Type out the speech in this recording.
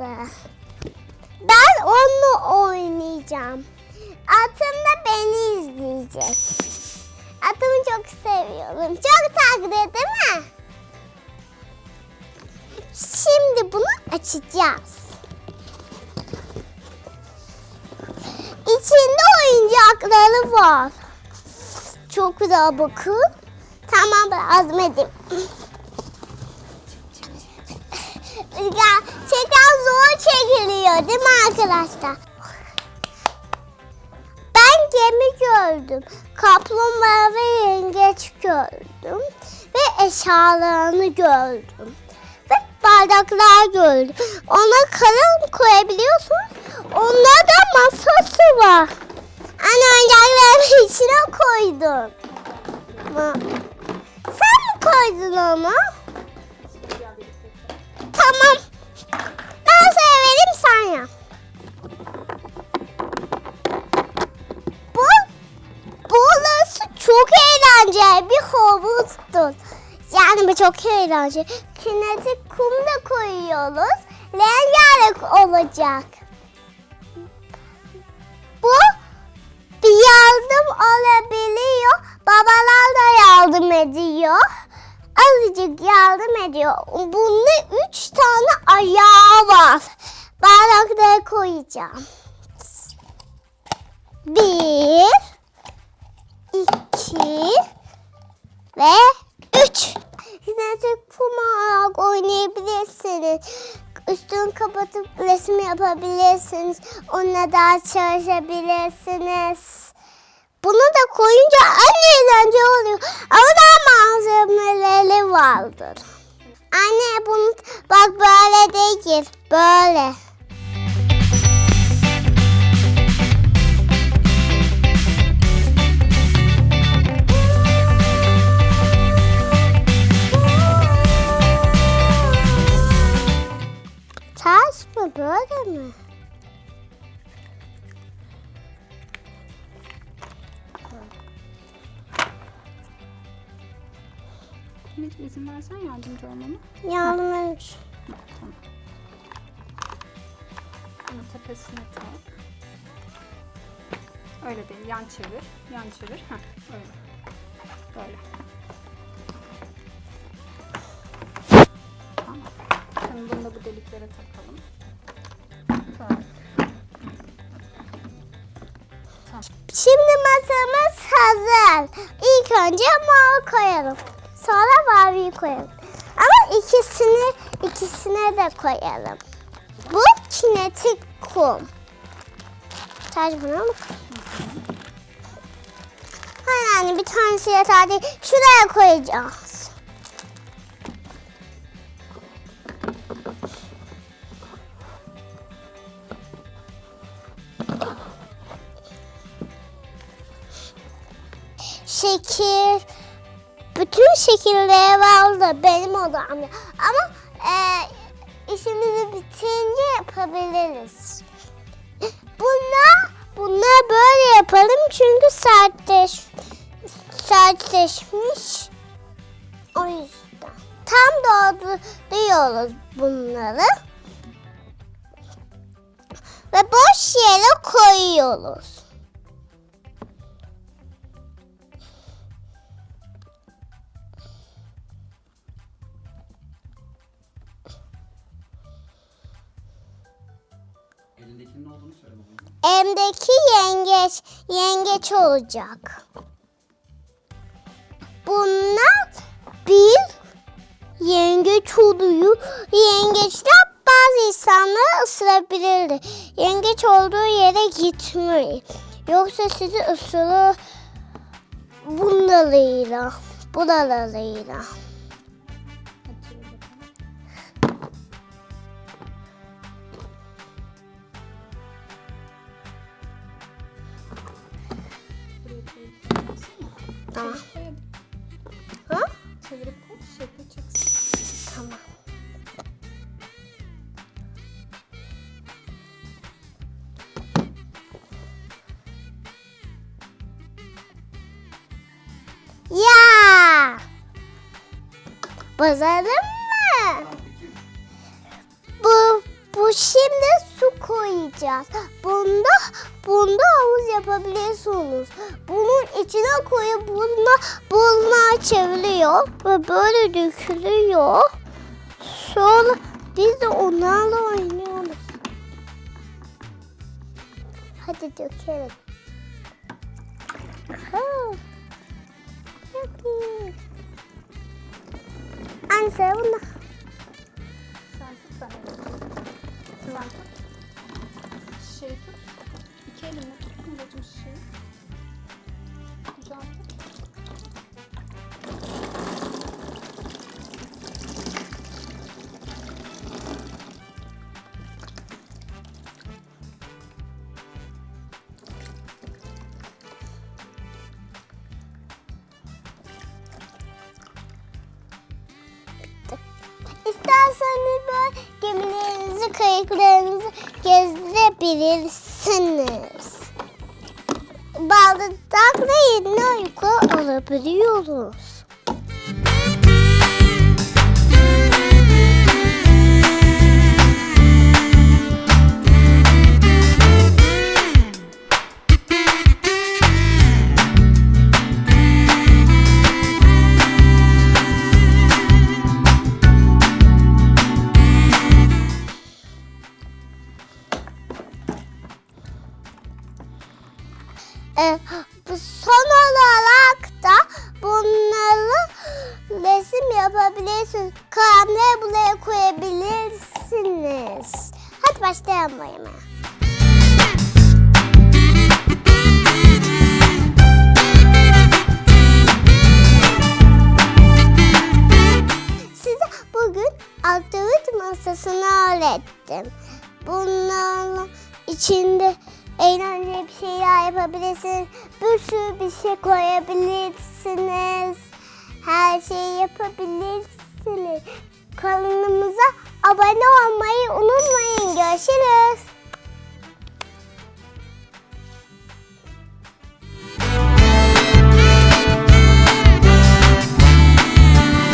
aldı. Ben onunla oynayacağım. Atım da beni izleyecek. Atımı çok seviyorum. Çok tatlı değil mi? Şimdi bunu açacağız. İçinde oyuncakları var. Çok güzel bakın. Tamam edeyim. Ya, çeken zor çekiliyor değil mi arkadaşlar? Ben gemi gördüm. Kaplumbağa ve yengeç gördüm. Ve eşyalarını gördüm. Ve bardaklar gördüm. Ona kalem koyabiliyorsunuz. Onda da masası var. Anne oyuncaklarımı içine koydum. Sen mi koydun onu? Bu çok eğlenceli. Kinetik kum da koyuyoruz. Rengarenk olacak. Bu bir yardım olabiliyor. Babalar da yardım ediyor. Azıcık yardım ediyor. Bunda üç tane ayağı var. Bardaklara koyacağım. Bir, iki ve üç. Kinetik kum olarak oynayabilirsiniz. Üstünü kapatıp resim yapabilirsiniz. Onunla daha çalışabilirsiniz. Bunu da koyunca anne eğlence oluyor. Ama daha malzemeleri vardır. Anne bunu bak böyle değil. Böyle. Mi böyle mi? Ümit izin versen yardımcı olmama. Yardım. Bak tamam. Bunu tepesine tak. Öyle değil. Yan çevir. Yan çevir. Heh, öyle. Böyle. Tamam. Şimdi bunu da bu deliklere takalım. Şimdi masamız hazır. İlk önce mor koyalım. Sonra maviyi koyalım. Ama ikisini ikisine de koyalım. Bu kinetik kum. Sadece buna mı? Hayır anne bir tanesi yeter değil. Şuraya koyacağız. Şekil. Bütün şekilleri vardı benim odamda. Ama e, işimizi bitince yapabiliriz. Buna, buna böyle yapalım çünkü sertleş, sertleşmiş. O yüzden. Tam dolduruyoruz bunları. Ve boş yere koyuyoruz. Elindekinin ne olduğunu söyle bakalım. Emdeki yengeç, yengeç olacak. Bunlar bir yengeç oluyor. Yengeçler bazı insanları ısırabilirdi. Yengeç olduğu yere gitmeyin. Yoksa sizi ısırır bunlarıyla, budalarıyla. Tamam. Ha? Çevirip koy. Şekli çıksın. Tamam. Ya! Bozalım mı? Peki. Bu şimdi koyacağız. Bunda bunda havuz yapabiliyorsunuz. Bunun içine koyup bununla bunlar çeviriyor ve böyle dökülüyor. Sonra biz de onlarla oynuyoruz. Hadi dökelim. Ha. Anne sen bunu Sen. Sen tut. Şişeyi tut. İki elinle tut Miracım şişeyi. Kucağına İsterseniz böyle gemilerinizi, kayıklarınızı gezdirebilirsiniz. Balıktan da yeni uyku alabiliyoruz. Kalemleri buraya koyabilirsiniz. Hadi başlayalım oynamaya. Size bugün aktivite masasını öğrettim. Bunların içinde eğlenceli bir şeyler yapabilirsiniz. Bir sürü bir şey koyabilirsiniz. Her şeyi yapabilirsiniz. Kanalımıza abone olmayı unutmayın. Görüşürüz.